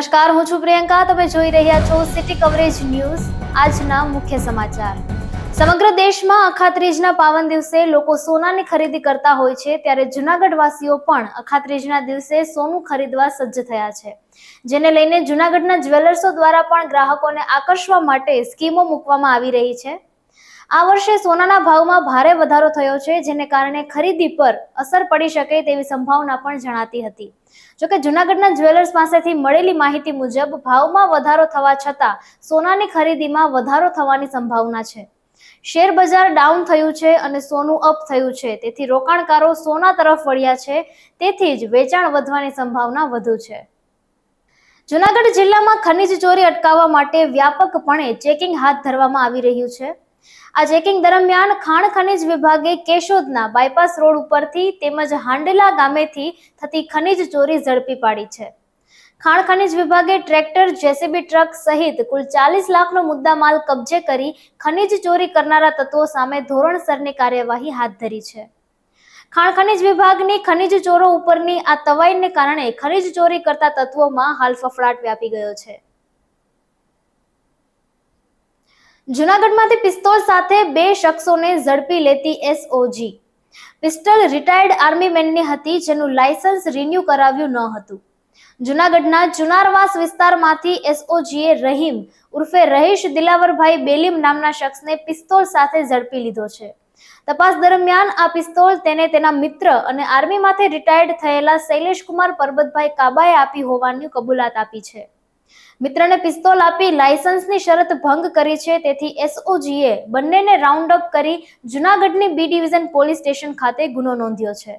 નમસ્કાર, હું છું પ્રિયંકા. તમે જોઈ રહ્યા છો સિટી કવરેજ ન્યૂઝ આજના મુખ્ય સમાચાર. સમગ્ર દેશમાં અખાત્રીજના પાવન દિવસે લોકો સોનાની ખરીદી કરતા હોય છે, ત્યારે જુનાગઢ વાસીઓ પણ અખાત્રીજના દિવસે સોનું ખરીદવા સજ્જ થયા છે. જેને લઈને જુનાગઢના જ્વેલર્સો દ્વારા પણ ગ્રાહકોને આકર્ષવા માટે સ્કીમો મૂકવામાં આવી રહી છે. આ વર્ષે સોનાના ભાવમાં ભારે વધારો થયો છે, જેને કારણે ખરીદી પર અસર પડી શકે તેવી સંભાવના પણ જણાતી હતી. જોકે જુનાગઢના જ્વેલર્સ પાસેથી મળેલી માહિતી મુજબ, ભાવમાં વધારો થવા છતાં સોનાની ખરીદીમાં વધારો થવાની સંભાવના છે. શેર બજાર ડાઉન થયું છે અને સોનું અપ થયું છે, તેથી રોકાણકારો સોના તરફ વળ્યા છે, તેથી જ વેચાણ વધવાની સંભાવના વધુ છે. જુનાગઢ જિલ્લામાં ખનિજ ચોરી અટકાવવા માટે વ્યાપકપણે ચેકિંગ હાથ ધરવામાં આવી રહ્યું છે. આ ચેકિંગ દરમિયાન ખાણ ખનિજ વિભાગે કેશોદના બાયપાસ રોડ ઉપરથી તેમજ હાંડેલા ગામેથી થતી ખનિજ ચોરી ઝડપી પાડી છે. ખાણ ખનિજ વિભાગે ટ્રેક્ટર, જેસીબી ટ્રક સહિત કુલ ચાલીસ લાખનો મુદ્દામાલ કબજે કરી ખનિજ ચોરી કરનારા તત્વો સામે ધોરણસરની કાર્યવાહી હાથ ધરી છે. ખાણ ખનિજ વિભાગની ખનિજ ચોરો ઉપરની આ તવાઈને કારણે ખનિજ ચોરી કરતા તત્વોમાં હાલ ફફડાટ વ્યાપી ગયો છે. જુનાગઢમાંથી પિસ્તોલ સાથે બે શખ્સોને ઝડપી લેતી એસઓજી પિસ્તોલ રિટાયર્ડ આર્મી મેનની હતી, જેનું લાયસન્સ રિન્યુ કરાવ્યું ન હતું. જુનાગઢના ચુનારવાસ વિસ્તારમાંથી એસઓજીએ રહીમ ઉર્ફે રહીશ દિલાવરભાઈ બેલીમ નામના શખ્સને પિસ્તોલ સાથે ઝડપી લીધો છે. તપાસ દરમિયાન આ પિસ્તોલ તેને તેના મિત્ર અને આર્મીમાંથી રિટાયર્ડ થયેલા શૈલેષકુમાર પરબતભાઈ કાબાએ આપી હોવાની કબૂલાત આપી છે. મિત્રને પિસ્તોલ આપી લાયસન્સની શરત ભંગ કરી છે. તેથી એસઓજીએ બંનેને રાઉન્ડ અપ કરી જુનાગઢની બી ડિવિઝન પોલીસ સ્ટેશન ખાતે ગુનો નોંધ્યો છે.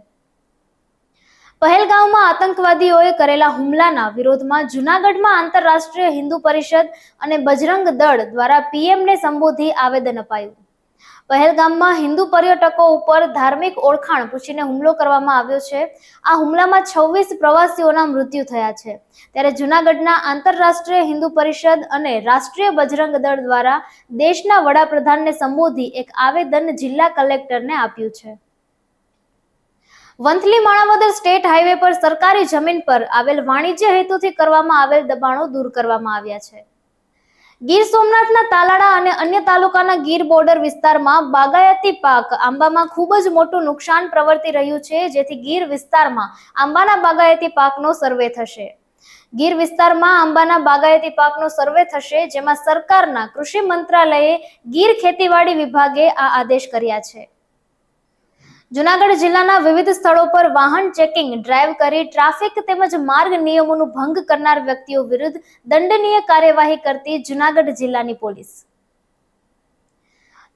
પહેલગામમાં આતંકવાદીઓએ કરેલા હુમલાના વિરોધમાં જુનાગઢમાં આંતરરાષ્ટ્રીય હિન્દુ પરિષદ અને બજરંગ દળ દ્વારા પીએમને સંબોધી આવેદન અપાયું. પહેલગામમાં હિન્દુ પર્યટકો ઉપર ધાર્મિક ઓળખાણ પૂછીને હુમલો કરવામાં આવ્યો છે. આ હુમલામાં છવ્વીસ પ્રવાસીઓના મૃત્યુ થયા છે. ત્યારે જુનાગઢના આંતરરાષ્ટ્રીય હિન્દુ પરિષદ અને રાષ્ટ્રીય બજરંગ દળ દ્વારા દેશના વડાપ્રધાનને સંબોધી એક આવેદન જિલ્લા કલેક્ટરને આપ્યું છે. વંથલી માણાવદર સ્ટેટ હાઈવે પર સરકારી જમીન પર આવેલ વાણિજ્ય હેતુથી કરવામાં આવેલ દબાણો દૂર કરવામાં આવ્યા છે. ગીર સોમનાથના તાલાળા અને અન્ય તાલુકાના ગીર બોર્ડર વિસ્તારમાં બાગાયતી પાક આંબામાં ખૂબ જ મોટું નુકસાન પ્રવર્તી રહ્યું છે, જેથી ગીર વિસ્તારમાં આંબાના બાગાયતી પાકનો સર્વે થશે. ગીર વિસ્તારમાં આંબાના બાગાયતી પાકનો સર્વે થશે, જેમાં સરકારના કૃષિ મંત્રાલયે ગીર ખેતીવાડી વિભાગે આ આદેશ કર્યા છે. જુનાગઢ જિલ્લાના વિવિધ સ્થળો પર વાહન ચેકિંગ, ડ્રાઈવ કરી ટ્રાફિક તેમજ માર્ગ નિયમોનું ભંગ કરનાર વ્યક્તિઓ વિરુદ્ધ દંડનીય કાર્યવાહી કરતી જુનાગઢ જિલ્લાની પોલીસ.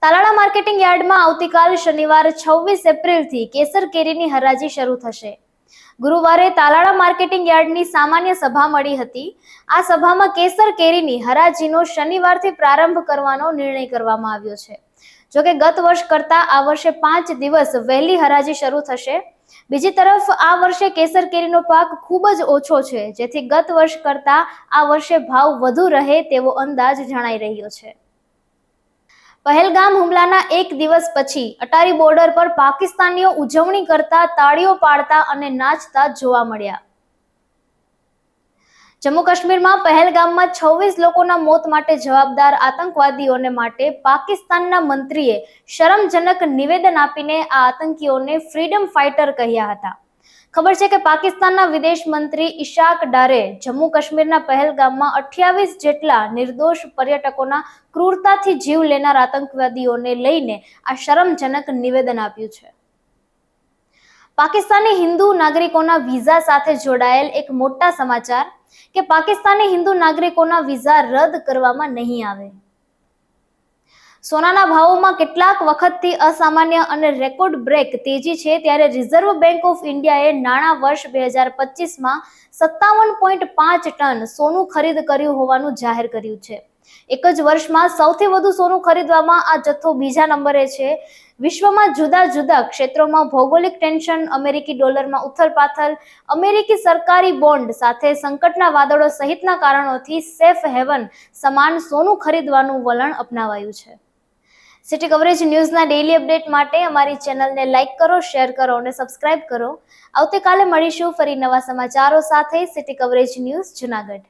તાલાળા માર્કેટિંગ યાર્ડમાં આવતીકાલ શનિવાર છવ્વીસ એપ્રિલથી કેસર કેરીની હરાજી શરૂ થશે. ગુરુવારે તાલાળા માર્કેટિંગ યાર્ડની સામાન્ય સભા મળી હતી. આ સભામાં કેસર કેરીની હરાજીનો શનિવારથી પ્રારંભ કરવાનો નિર્ણય કરવામાં આવ્યો છે. જોકે ગત વર્ષ કરતા આ વર્ષે પાંચ દિવસ વહેલી હરાજી શરૂ થશે. બીજી તરફ, આ વર્ષે કેસર કેરીનો પાક ખૂબ જ ઓછો છે, જેથી ગત વર્ષ કરતા આ વર્ષે ભાવ વધુ રહે તેવો અંદાજ જણાઈ રહ્યો છે. પહેલગામ હુમલાના એક દિવસ પછી અટારી બોર્ડર પર પાકિસ્તાનીઓ ઉજવણી કરતા તાળીઓ પાડતા અને નાચતા જોવા મળ્યા. જમ્મુ કાશ્મીરમાં પહેલગામમાં છવ્વીસ લોકોના મોત માટે જવાબદાર આતંકવાદીઓને માટે પાકિસ્તાનના મંત્રીએ શરમજનક નિવેદન આપીને આ આતંકીઓને ફ્રીડમ ફાઇટર કહ્યા હતા. ખબર છે કે પાકિસ્તાનના વિદેશ મંત્રી ઇશાક ડારે જમ્મુ કાશ્મીરના પહેલગામમાં અઠ્યાવીસ જેટલા નિર્દોષ પર્યટકોના ક્રૂરતાથી જીવ લેનાર આતંકવાદીઓને લઈને આ શરમજનક નિવેદન આપ્યું છે. પાકિસ્તાની હિન્દુ નાગરિકોના વિઝા સાથે જોડાયેલ એક મોટા સમાચાર કે પાકિસ્તાની હિન્દુ નાગરિકોના વિઝા રદ કરવામાં નહીં આવે. સોનાના ભાવોમાં કેટલાક વખતથી અસામાન્ય અને રેકોર્ડ બ્રેક તેજી છે ત્યારે રિઝર્વ બેંક ઓફ ઇન્ડિયાએ નાણાં વર્ષ બે હજાર પચીસમાં સત્તાવન પોઈન્ટ પાંચ ટન સોનું ખરીદ કર્યું હોવાનું જાહેર કર્યું છે. એક જ વર્ષમાં સૌથી વધુ સોનું ખરીદવામાં આ જથ્થો બીજા નંબરે છે. વિશ્વમાં જુદા જુદા ક્ષેત્રોમાં ભૌગોલિક ટેન્શન, અમેરિકી ડોલરમાં ઉથલપાથલ, અમેરિકી સરકારી બોન્ડ સાથે સંકટના વાદળો સહિતના કારણોથી સેફ હેવન સમાન સોનું ખરીદવાનું વલણ અપનાવાયું છે. સિટી કવરેજ ન્યૂઝના ડેઇલી અપડેટ માટે અમારી ચેનલને લાઇક કરો શેર કરો અને સબસ્ક્રાઇબ કરો. આવતીકાલે મળીશું ફરી નવા સમાચારો સાથે સિટી કવરેજ ન્યૂઝ જુનાગઢ.